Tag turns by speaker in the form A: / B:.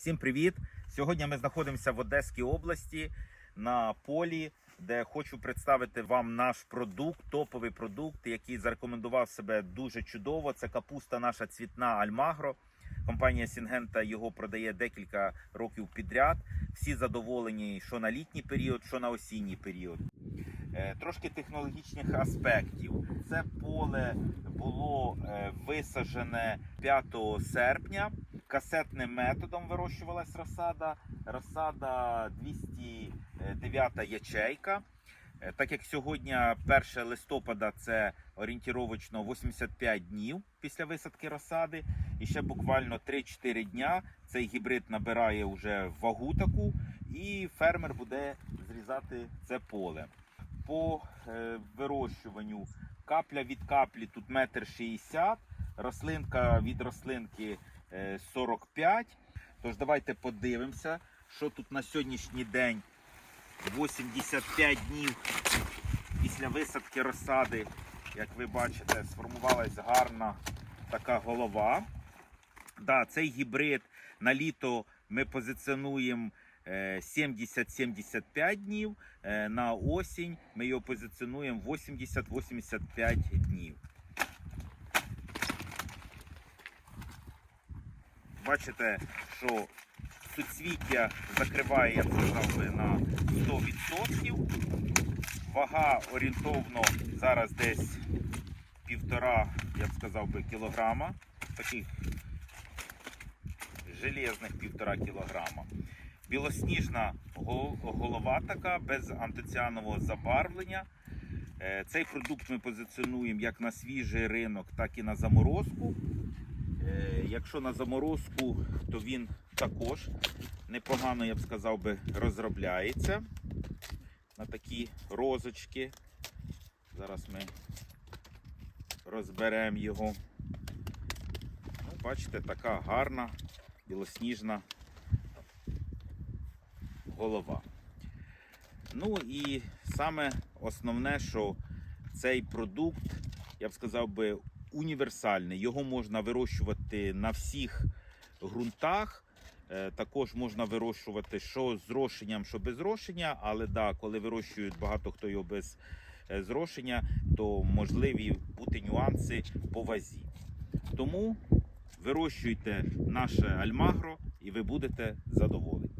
A: Всім привіт! Сьогодні ми знаходимося в Одеській області на полі, де хочу представити вам наш продукт, топовий продукт, який зарекомендував себе дуже чудово. Це капуста наша цвітна Альмагро. Компанія Сінгента його продає декілька років підряд. Всі задоволені, що на літній період, що на осінній період. Е, Трошки технологічних аспектів. Це поле було е, висаджене 5 серпня. Касетним методом вирощувалась розсада. Розсада 209 ячейка. Е, Так як сьогодні 1 листопада це орієнтіровочно 85 днів після висадки розсади, і ще буквально 3-4 дня цей гібрид набирає вже вагу таку, і фермер буде зрізати це поле. По е, вирощуванню капля від каплі тут метр шістдесят, рослинка від рослинки е, 45. Тож давайте подивимося, що тут на сьогоднішній день 85 днів після висадки розсади. Як ви бачите, сформувалась гарна така голова. Да, цей гібрид на літо ми позиціонуємо е, 70-75 днів. Е, На осінь ми його позиціонуємо 80-85 днів. Бачите, що суцвіття закриває, сказав би, на 100%. Вага орієнтовно зараз десь півтора, я б сказав би, кілограма. Таких железних півтора кілограма. Білосніжна голова така, без антоціанового забарвлення. Е, Цей продукт ми позиціонуємо як на свіжий ринок, так і на заморозку. Е, Якщо на заморозку, то він також непогано, я б сказав би, розробляється на такі розочки. Зараз ми розберемо його. Ну, бачите, така гарна білосніжна голова. Ну і саме основне, що цей продукт, я б сказав би, універсальний. Його можна вирощувати на всіх ґрунтах. Е, Також можна вирощувати що з зрошенням, що без зрошення, але да, коли вирощують багато хто його без е, зрошення, то можливі бути нюанси по вазі. Тому вирощуйте наше альмагро і ви будете задоволені.